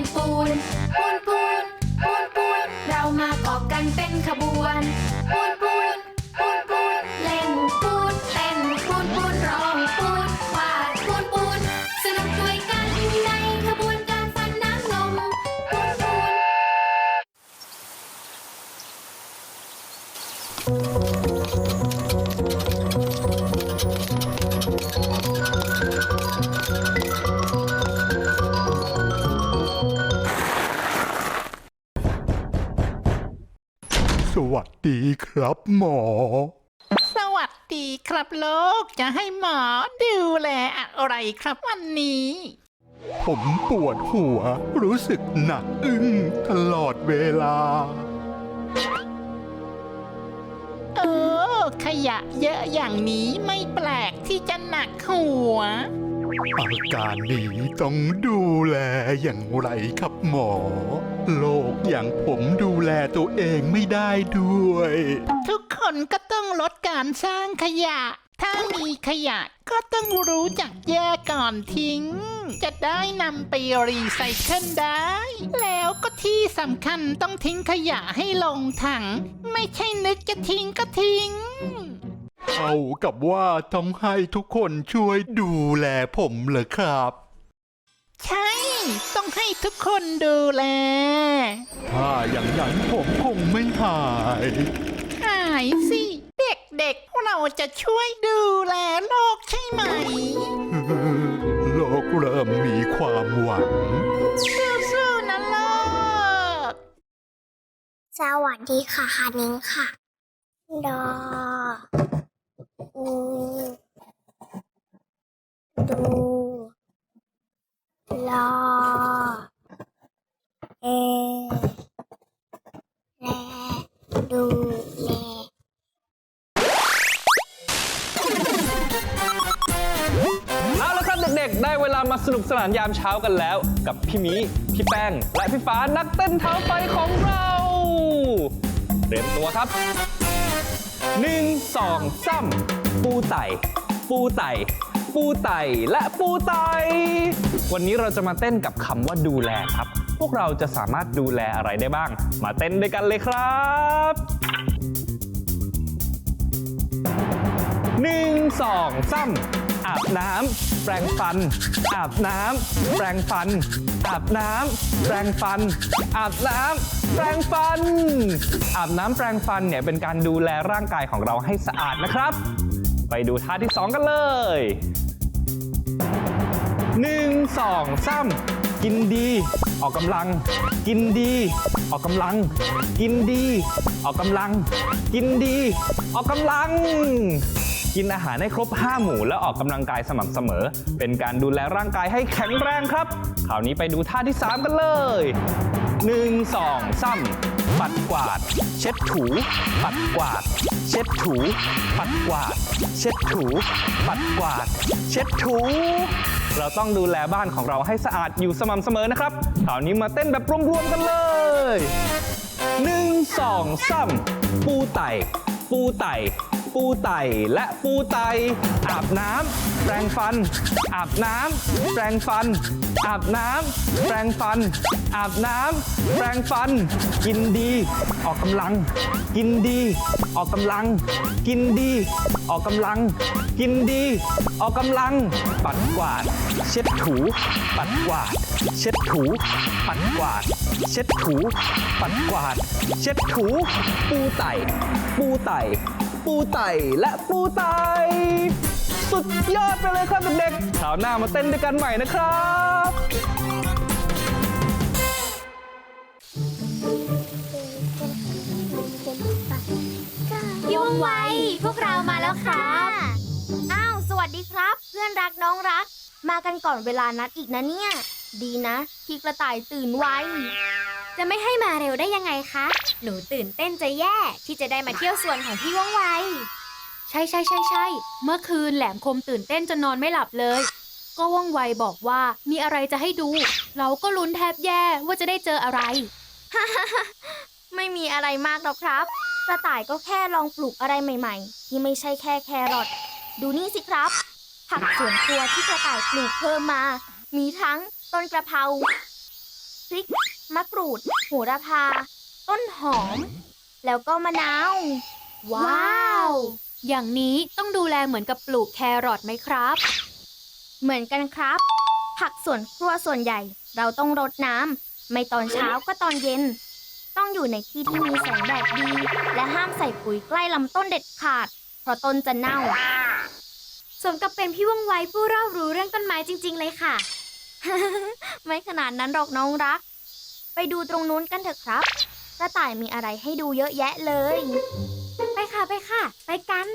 นปูนปูนปูนปูนปูนเรามากอบกันเป็นขบวนปู วัสดีครับหมอ สวัสดีครับลูกจะให้หมอดูแลอะไรครับวันนี้ ผมปวดหัว รู้สึกหนักอึ้งตลอดเวลา เออ ขยะเยอะอย่างนี้ไม่แปลกที่จะหนักหัว อาการนี้ต้องดูแลอย่างไรครับหมอ โลกอย่างผมดูแลตัวเองไม่ได้ด้วย ทุกคนก็ต้องลดการสร้างขยะ ถ้ามีขยะก็ต้องรู้จักแยกก่อนทิ้ง จะได้นำไปรีไซเคิลได้ แล้วก็ที่สำคัญต้องทิ้งขยะให้ลงถัง ไม่ใช่นึกจะทิ้งก็ทิ้ง เอากับว่าต้องให้ทุกคนช่วยดูแลผมเหรอครับ ใช่ ต้องให้ทุกคนดูแล ถ้าอย่างนั้นผมคงไม่หาย หายสิ เด็กๆเราจะช่วยดูแลโลกใช่ไหม โลกเริ่มมีความหวัง สู้ๆนะโลก สวัสดีค่ะฮานิงค่ะ ดอ อูดูลอเอแลดูเลเอาละครับเด็กๆ ได้เวลามาสนุกสนานยามเช้ากันแล้ว กับพี่หมี พี่แป้ง และพี่ฟ้านักเต้นเท้าไฟของเรา เตรียมตัวครับ 1 2 3ปูไต่ ปูไต่ ปูไต่และปูไต่วันนี้เราจะมาเต้นกับคำว่าดูแลครับ พวกเราจะสามารถดูแลอะไรได้บ้าง มาเต้นด้วยกันเลยครับหนึ่งสองสามอาบน้ำแปรงฟัน อาบน้ำแปรงฟัน อาบน้ำแปรงฟัน อาบน้ำ แปรงฟัน อาบน้ำแปรงฟันเนี่ยเป็นการดูแลร่างกายของเราให้สะอาดนะครับ ไปดูท่าที่สองกันเลยหนึ่งสองสามกินดี ออกกำลัง กินดี ออกกำลัง กินดี ออกกำลัง กินดี ออกกำลังกินอาหารให้ครบ 5 หมู่แล้วออกกำลังกายสม่ำเสมอ เป็นการดูแลร่างกายให้แข็งแรงครับ คราวนี้ไปดูท่าที่ 3 กันเลย 1 2 3ปัดกวาด เช็ดถู ปัดกวาด เช็ดถู ปัดกวาด เช็ดถู ปัดกวาด เช็ดถู เราต้องดูแลบ้านของเราให้สะอาดอยู่สม่ำเสมอนะครับคราวนี้มาเต้นแบบรวมๆกันเลยหนึ่งสองสามปูไต่ ปูไต่ ปูไต่และปูไตอาบน้ำแปรงฟัน อาบน้ำแปรงฟัน อาบน้ำแปรงฟัน อาบน้ำแปรงฟัน กินดี ออกกำลัง กินดี ออกกำลัง กินดี ออกกำลัง กินดี ออกกำลัง ปัดกวาด เช็ดถู ปัดกวาด เช็ดถู ปัดกวาด เช็ดถู ปัดกวาด เช็ดถู ปูไต่ปูไต่ ปูไต่และปูไต่สุดยอดไปเลยครับเด็กๆคราวหน้ามาเต้นด้วยกันใหม่นะครับ พี่ว่องไวพวกเรามาแล้วครับอ้าว สวัสดีครับ เพื่อนรักน้องรัก มากันก่อนเวลานัดอีกนะเนี่ย ดีนะที่กระต่ายตื่นไว จะไม่ให้มาเร็วได้ยังไงคะ หนูตื่นเต้นจะแย่ที่จะได้มาเที่ยวสวนของพี่ว่องไว ใช่ใช่ใช่ใช่เมื่อคืนแหลมคมตื่นเต้นจนนอนไม่หลับเลย ก็ว่องไวบอกว่ามีอะไรจะให้ดู เราก็ลุ้นแทบแย่ว่าจะได้เจออะไร ไม่มีอะไรมากหรอกครับ กระต่ายก็แค่ลองปลูกอะไรใหม่ๆ ที่ไม่ใช่แค่แครอท ดูนี่สิครับ ผักสวนครัวที่กระต่ายปลูกเพิ่มมา มีทั้งต้นกระเพราพริก มะกรูดโหระพา ต้นหอม แล้วก็มะนาว ว้าว อย่างนี้ต้องดูแลเหมือนกับปลูกแครอทไหมครับ เหมือนกันครับ ผักสวนครัวส่วนใหญ่ เราต้องรดน้ำไม่ตอนเช้าก็ตอนเย็น ต้องอยู่ในที่ที่มีแสงแดดดี และห้ามใส่ปุ๋ยใกล้ลำต้นเด็ดขาด เพราะต้นจะเน่า สมกับเป็นพี่ว่องไวผู้รอบรู้เรื่องต้นไม้จริง ๆ เลยค่ะ ไม่ขนาดนั้นหรอกน้องรัก ไปดูตรงนู้นกันเถอะครับ กระต่ายมีอะไรให้ดูเยอะแยะเลย ไปค่ะไปค่ะ ไปกัน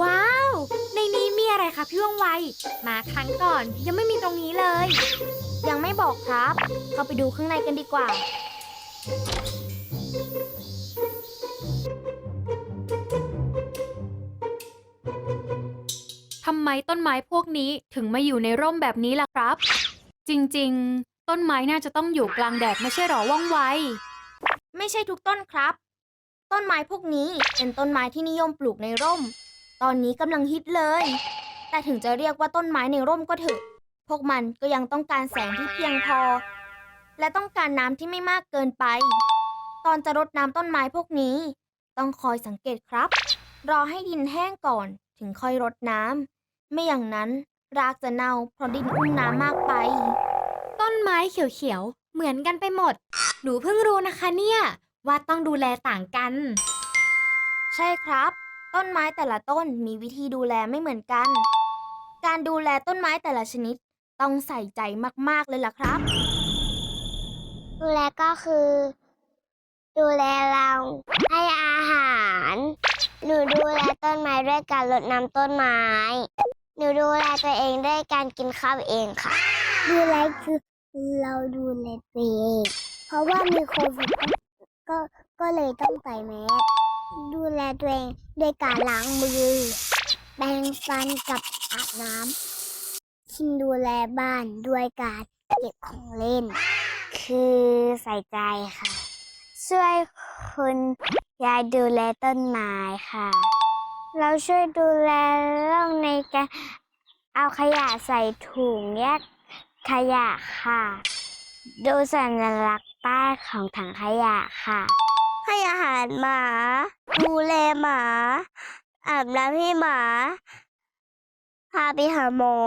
ว้าว ในนี้มีอะไรคะพี่ว่องไว มาครั้งก่อนยังไม่มีตรงนี้เลย ยังไม่บอกครับ เข้าไปดูข้างในกันดีกว่า มต้นไม้พวกนี้ถึงมาอยู่ในร่มแบบนี้ล่ะครับ จริงๆ ต้นไม้น่าจะต้องอยู่กลางแดดไม่ใช่หรอว่องไว ไม่ใช่ทุกต้นครับ ต้นไม้พวกนี้เป็นต้นไม้ที่นิยมปลูกในร่ม ตอนนี้กำลังฮิตเลย แต่ถึงจะเรียกว่าต้นไม้ในร่มก็เถอะ พวกมันก็ยังต้องการแสงที่เพียงพอ และต้องการน้ำที่ไม่มากเกินไป ตอนจะรดน้ำต้นไม้พวกนี้ ต้องคอยสังเกตครับ รอให้ดินแห้งก่อนถึงค่อยรดน้ำ ไม่อย่างนั้นรากจะเน่าเพราะดินอุ้มน้ำมากไป ต้นไม้เขียวๆ เหมือนกันไปหมด หนูเพิ่งรู้นะคะเนี่ย ว่าต้องดูแลต่างกัน ใช่ครับ ต้นไม้แต่ละต้นมีวิธีดูแลไม่เหมือนกัน การดูแลต้นไม้แต่ละชนิดต้องใส่ใจมากๆเลยล่ะครับ ดูแลก็คือ ดูแลเราให้อาหาร หนูดูแลต้นไม้ด้วยการรดน้ำต้นไม้ หนูดูแลตัวเองด้วยการกินข้าวเองค่ะ ดูแลคือเราดูแลตัวเอง เพราะว่ามีโควิดก็ ก็เลยต้องใส่แมสดูแลตัวเองด้วยการล้างมือ แปรงฟันกับอาบน้ำชินดูแลบ้านด้วยการเก็บของเล่น คือใส่ใจค่ะ ช่วยคุณยายดูแลต้นไม้ค่ะ เราช่วยดูแลเรื่องในการเอาขยะใส่ถุงแยกขยะค่ะ ดูสัญลักษณ์ป้ายของถังขยะค่ะ ให้อาหารหมา ดูแลหมา อาบน้ำให้หมา พาไปหาหมอ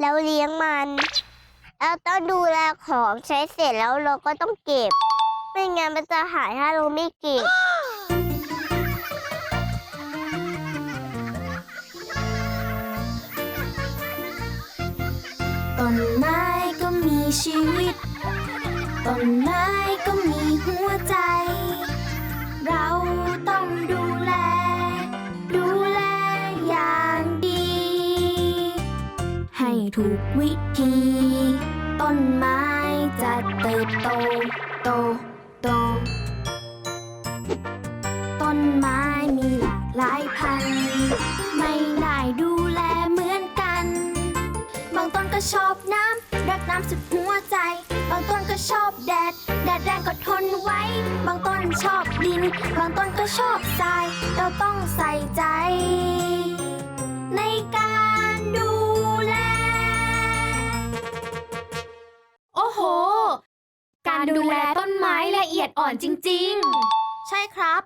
แล้วเลี้ยงมันเราต้องดูแลของใช้เสร็จแล้วเราก็ต้องเก็บ ไม่งั้นมันจะหายถ้าเราไม่เก็บ นไม้ก็มีชีวิต ต้นไม้ก็มีหัวใจ เราต้องดูแล ดูแลอย่างดี ให้ถูกวิธี ต้นไม้จะเติบโตโต บางต้นชอบดิน บางต้นก็ชอบทราย เราต้องใส่ใจ ในการดูแล โอ้โห การดูแลต้นไม้ละเอียดอ่อนจริงใช่ครับ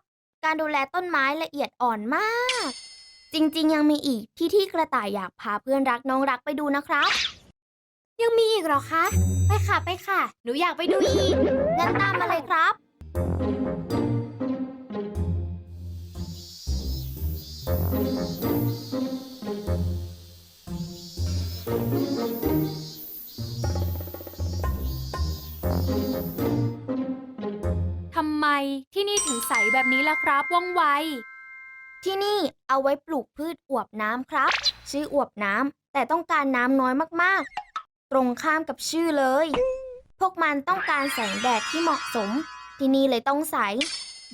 การดูแลต้นไม้ละเอียดอ่อนมาก จริงๆ ยังมีอีกที่ที่กระต่ายอยากพาเพื่อนรักน้องรักไปดูนะครับๆยังมีอีกเหรอคะ ไปค่ะไปค่ะ หนูอยากไปดูอีก งั้นตามมาเลยครับ ทำไมที่นี่ถึงใสแบบนี้ล่ะครับว่องไว ที่นี่เอาไว้ปลูกพืชอวบน้ำครับ ชื่ออวบน้ำแต่ต้องการน้ำน้อยมากๆ ตรงข้ามกับชื่อเลย พวกมันต้องการแสงแดดที่เหมาะสม ที่นี่เลยต้องใส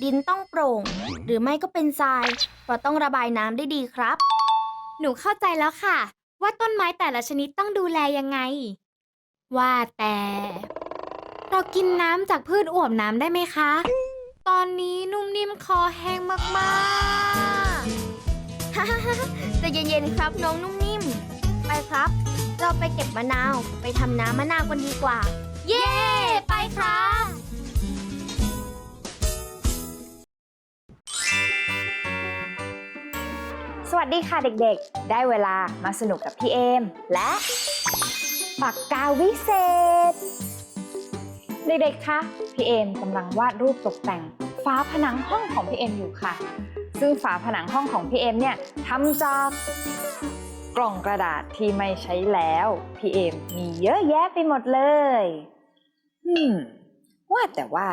ดินต้องโปร่ง หรือไม่ก็เป็นทราย เพราะต้องระบายน้ำได้ดีครับ หนูเข้าใจแล้วค่ะ ว่าต้นไม้แต่ละชนิดต้องดูแลยังไง ว่าแต่ เรากินน้ำจากพืชอวบน้ำได้ไหมคะ ตอนนี้นุ่มนิ่มคอแห้งมากใจะเย็นๆครับน้องนุ่มนิ่ม ไปครับ เราไปเก็บมะนาว ไปทำน้ำมะนาวกันดีกว่า เย้ ไปครับ ดีค่ะเด็กๆ ได้เวลามาสนุกกับพี่เอม และปากกาวิเศษ เด็กๆ คะ พี่เอมกำลังวาดรูปตกแต่งฝาผนังห้องของพี่เอมอยู่ค่ะ ซึ่งฝาผนังห้องของพี่เอมเนี่ยทำจากกล่องกระดาษที่ไม่ใช้แล้ว พี่เอมมีเยอะแยะไปหมดเลย อืม ว่าแต่ว่า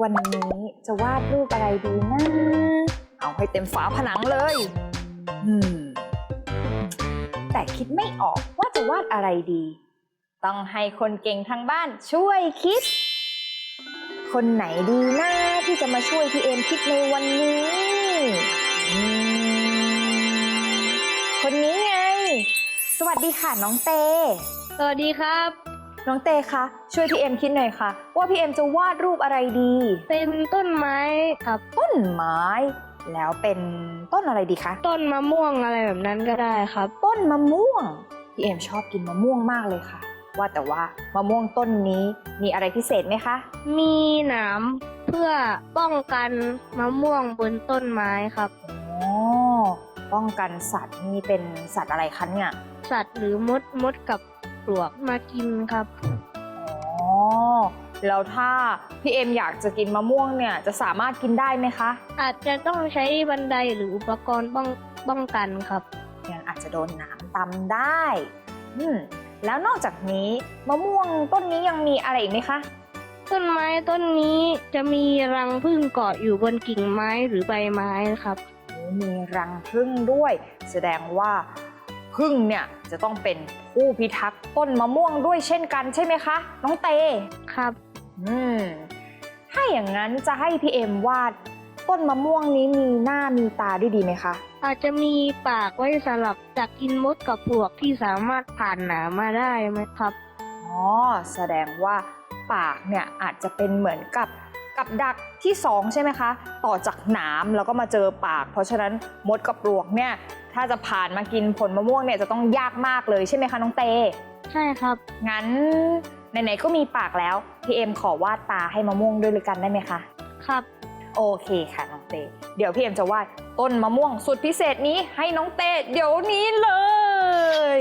วันนี้จะวาดรูปอะไรดีนะ เอาให้เต็มฝาผนังเลย อืม แต่คิดไม่ออกว่าจะวาดอะไรดี ต้องให้คนเก่งทางบ้านช่วยคิด คนไหนดีนะที่จะมาช่วยพี่เอมคิดในวันนี้อืมคนนี้ไง สวัสดีค่ะน้องเต สวัสดีครับ น้องเตคะช่วยพี่เอ็มคิดหน่อยค่ะ ว่าพี่เอ็มจะวาดรูปอะไรดี เป็นต้นไม้ครับ ต้นไม้ แล้วเป็นต้นอะไรดีคะ ต้นมะม่วงอะไรแบบนั้นก็ได้ครับ ต้นมะม่วง พี่เอมชอบกินมะม่วงมากเลยค่ะ ว่าแต่ว่ามะม่วงต้นนี้มีอะไรพิเศษไหมคะ มีหนามเพื่อป้องกันมะม่วงบนต้นไม้ครับ อ๋อ ป้องกันสัตว์นี่เป็นสัตว์อะไรคะเนี่ย สัตว์หรือมดมดกับปลวกมากินครับ อ๋อ แล้วถ้าพี่เอ็มอยากจะกินมะม่วงเนี่ยจะสามารถกินได้ไหมคะอาจจะต้องใช้บันไดหรืออุปกรณ์ป้องป้องกันครับยังอาจจะโดนหนามตำได้อืมแล้วนอกจากนี้มะม่วงต้นนี้ยังมีอะไรอีกไหมคะ ต้นไม้ต้นนี้จะมีรังผึ้งเกาะอยู่บนกิ่งไม้หรือใบไม้ครับ มีรังผึ้งด้วย แสดงว่าผึ้งเนี่ยจะต้องเป็นผู้พิทักษ์ต้นมะม่วงด้วยเช่นกันใช่ไหมคะ น้องเต ครับ อืมถ้าอย่างนั้นจะให้พี่เอ็มวาดต้นมะม่วงนี้มีหน้ามีตาด้วยดีไหมคะ อาจจะมีปากไว้สำหรับจักกินมดกับปลวกที่สามารถผ่านหนามมาได้ไหมครับ อ๋อ แสดงว่าปากเนี่ยอาจจะเป็นเหมือนกับกับดักที่สองใช่ไหมคะ ต่อจากหนามแล้วก็มาเจอปาก เพราะฉะนั้นมดกับปลวกเนี่ยถ้าจะผ่านมากินผลมะม่วงเนี่ยจะต้องยากมากเลยใช่ไหมคะน้องเต ใช่ครับ งั้น ไหนๆก็มีปากแล้วพี่เอ็มขอวาดตาให้มะม่วงด้วยเลยกันได้ไหมคะ ครับ โอเคค่ะน้องเตเดี๋ยวพี่เอ็มจะวาดต้นมะม่วงสุดพิเศษนี้ให้น้องเตเดี๋ยวนี้เลย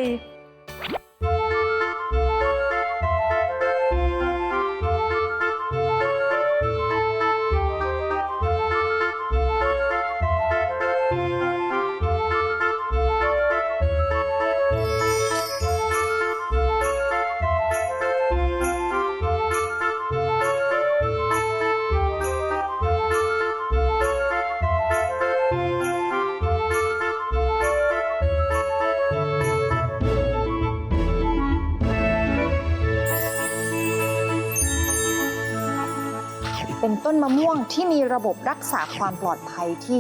เป็นต้นมะม่วงที่มีระบบรักษาความปลอดภัยที่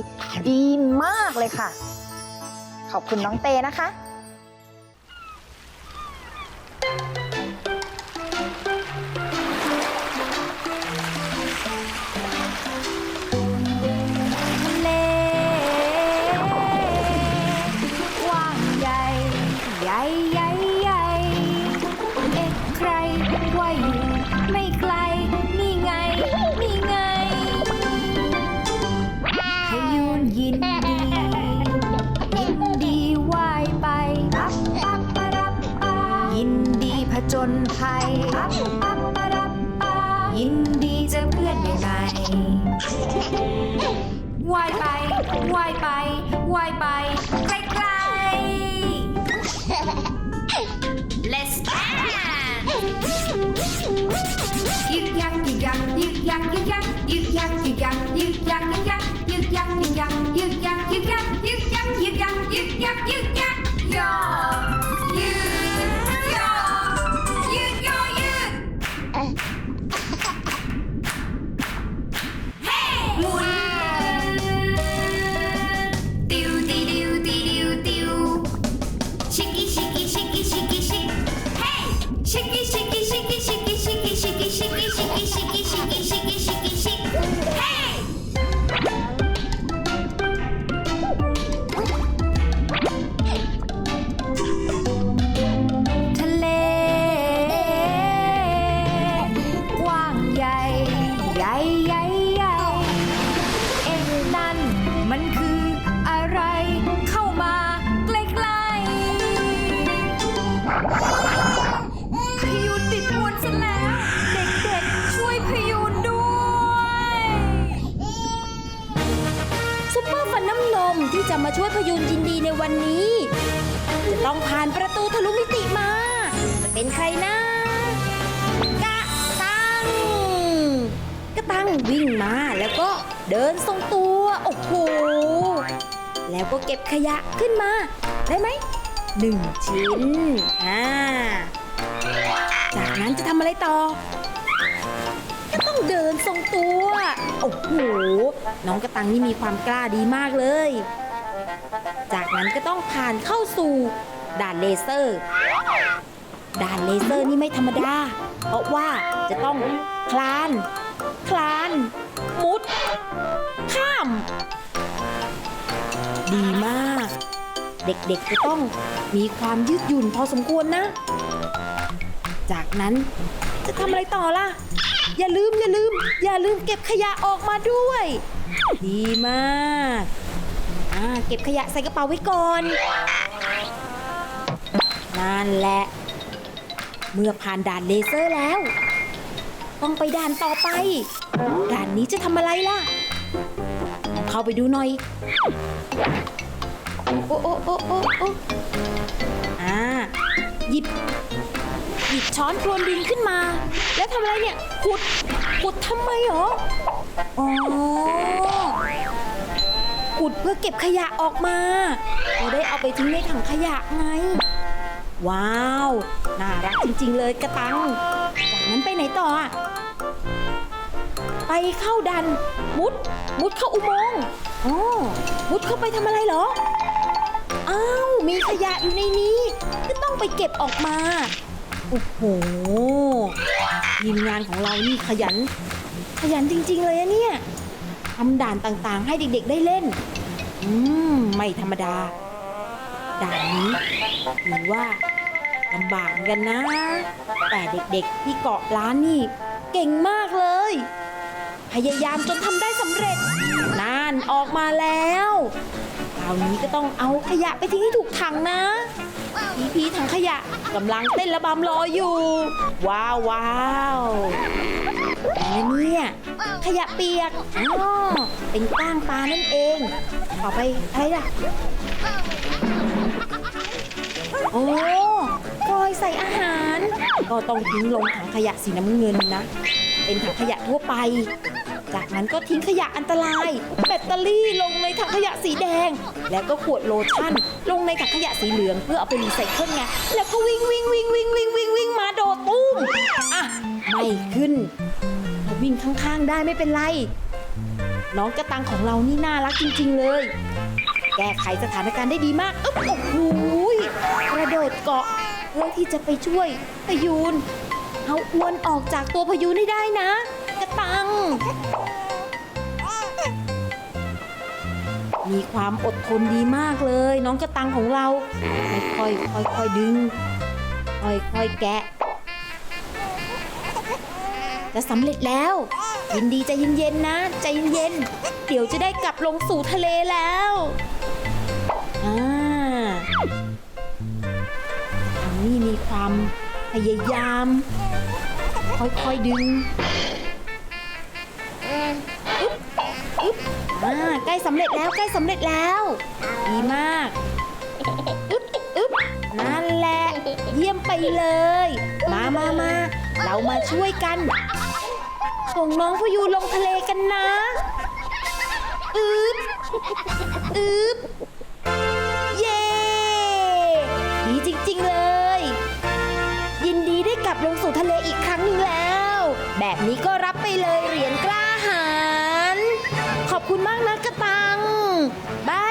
ดีมากเลยค่ะ ขอบคุณน้องเตนะคะ ประตูทะลุมิติมา จะเป็นใครนะกะตังกะตังวิ่งมาแล้วก็เดินทรงตัว โอ้โห แล้วก็เก็บขยะขึ้นมา ได้ไหมหนึ่งชิ้นอ่าจากนั้นจะทำอะไรต่อ ก็ต้องเดินทรงตัว โอ้โห น้องกระตังนี่มีความกล้าดีมากเลย จากนั้นก็ต้องผ่านเข้าสู่ ด่านเลเซอร์ ด่านเลเซอร์นี่ไม่ธรรมดา เพราะว่าจะต้องคลาน คลาน มุด ข้าม ดีมาก เด็กๆจะต้องมีความยืดหยุ่นพอสมควรนะ จากนั้นจะทำอะไรต่อล่ะ อย่าลืมอย่าลืม อย่าลืมเก็บขยะออกมาด้วย ดีมาก อ่า เก็บขยะใส่กระเป๋าไว้ก่อน นั่นแหละ เมื่อผ่านด่านเลเซอร์แล้ว ต้องไปด่านต่อไป ด่านนี้จะทำอะไรล่ะ เข้าไปดูหน่อย โอ้โอ้โอ้โอ้โอ้อ่า หยิบ หยิบช้อนโคลนดินขึ้นมา แล้วทำอะไรเนี่ยขุดขุดทำไมหรอ อ๋อขุดเพื่อเก็บขยะออกมาเราได้เอาไปทิ้งในถังขยะไง ว้าว น่ารักจริง ๆ เลยกระตังจากนั้นไปไหนต่ออะไปเข้าดัน มุด มุดเข้าอุโมงค์อ๋อมุดเข้าไปทำอะไรเหรอ อ้าว มีขยะอยู่ในนี้ ก็ต้องไปเก็บออกมา โอ้โหทีมงานของเรานี่ขยัน ขยันจริง ๆ เลยอะเนี่ยทำด่านต่างๆ ให้เด็ก ๆ ได้เล่น อืม ไม่ธรรมดา ด่านนี้ถือว่า ลำบากเหมือนกันนะ แต่เด็กๆที่เกาะร้านนี่เก่งมากเลย พยายามจนทำได้สำเร็จน่านออกมาแล้วคราวนี้ก็ต้องเอาขยะไปทิ้งให้ถูกถังนะพีพีถังขยะกำลังเต้นระบำรออยู่ ว้าวว้าวแล้วเนี่ยขยะเปียกอ๋อเป็นก้างปลานั่นเองต่อไปอะไรล่ะ โอ้ ใส่อาหาร ก็ต้องทิ้งลงถังขยะสีน้ำเงินนะ เป็นถังขยะทั่วไป จากนั้นก็ทิ้งขยะอันตราย แบตเตอรี่ลงในถังขยะสีแดง แล้วก็ขวดโลชั่น ลงในถังขยะสีเหลืองเพื่อเอาไปรีไซเคิลไงแล้วก็วิ่งวิ่งวิ่งวิ่งวิ่งวิ่งวิ่งมาโดดตุ้มอะไม่ขึ้นเรวิ่งข้างๆได้ไม่เป็นไรน้องกระตังของเรานี่น่ารักจริง ๆ เลย แก้ไขสถานการณ์ได้ดีมาก โอ้ยกระโดดเกาะ เพื่อที่จะไปช่วยพยูน เอาอวนออกจากตัวพยูนให้ได้นะ กระตัง มีความอดทนดีมากเลย น้องกระตังของเรา ค่อยๆค่อยดึง ค่อยๆแกะ จะสำเร็จแล้วยินดีใจเย็นๆนะใจเย็นๆเดี๋ยวจะได้กลับลงสู่ทะเลแล้วอ่าามพยายาม ค่อยๆดึงอึ๊บอึ๊บอ่าใกล้สำเร็จแล้วใกล้สำเร็จแล้ว ดีมากอึ๊บอึ๊บนั่นแหละ เยี่ยมไปเลย มามามาเรามาช่วยกัน ส่งน้องพยูลงทะเลกันนะอึ๊บอึ๊บ เลยเหรียญกล้าหาญขอบคุณมากนะกระตังบาย